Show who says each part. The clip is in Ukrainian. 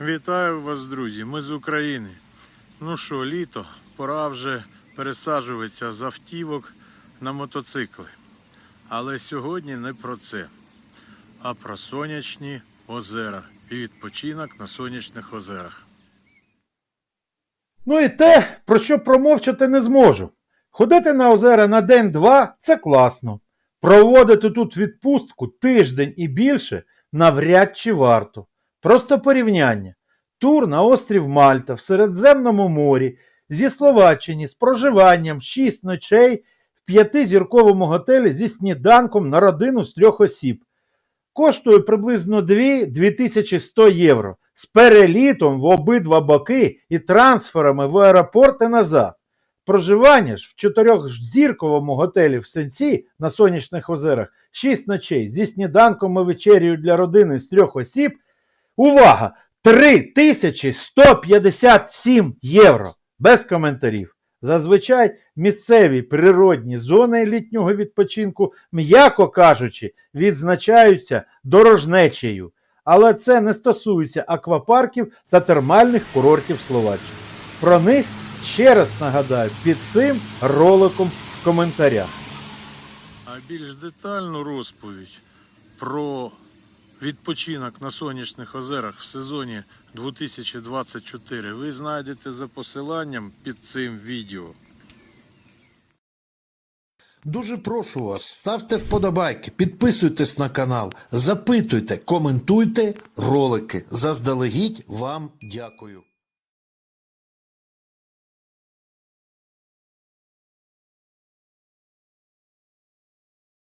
Speaker 1: Вітаю вас, друзі! Ми з України. Ну що, літо, пора вже пересаджуватися з автівок на мотоцикли. Але сьогодні не про це, а про сонячні озера і відпочинок на сонячних озерах.
Speaker 2: Ну і те, про що промовчати не зможу. Ходити на озера на день-два це класно. Проводити тут відпустку тиждень і більше навряд чи варто. Просто порівняння. Тур на острів Мальта в Середземному морі зі Словаччини з проживанням 6 ночей в п'ятизірковому готелі зі сніданком на родину з трьох осіб. Коштує приблизно 2-2100 євро з перелітом в обидва боки і трансферами в аеропорт і назад. Проживання ж в чотирьохзірковому готелі в Сенці на сонячних озерах 6 ночей зі сніданком і вечерею для родини з трьох осіб. Увага! 3157 євро. Без коментарів. Зазвичай місцеві природні зони літнього відпочинку, м'яко кажучи, відзначаються дорожнечею. Але це не стосується аквапарків та термальних курортів Словаччини. Про них ще раз нагадаю під цим роликом в коментарях.
Speaker 1: А більш детальну розповідь про відпочинок на сонячних озерах в сезоні 2024 ви знайдете за посиланням під цим відео.
Speaker 3: Дуже прошу вас, ставте вподобайки, підписуйтесь на канал, запитуйте, коментуйте ролики. Заздалегідь вам дякую.